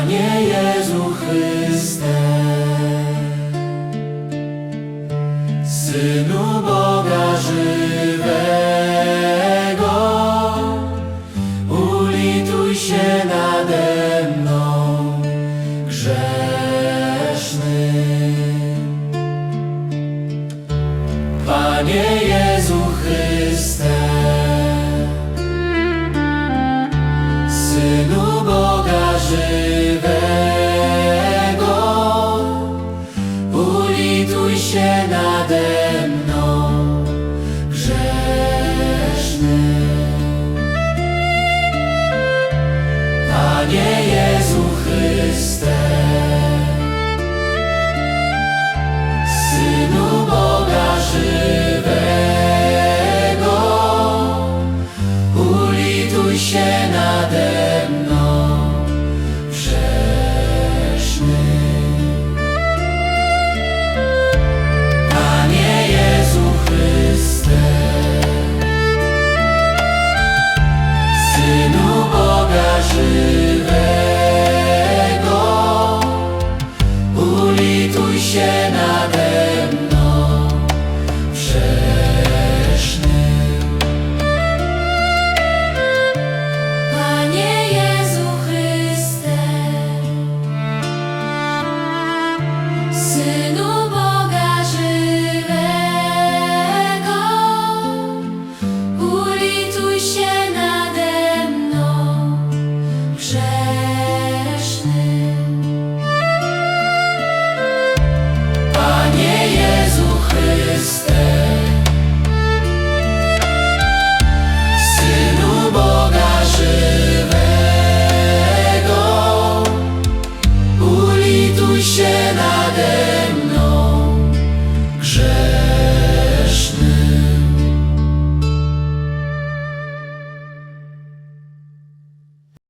Panie Jezu Chryste, Synu Boga żywego, ulituj się nade mną, grzesznym. Panie Jezu Chryste, się nade mną, grzesznym. Panie się nade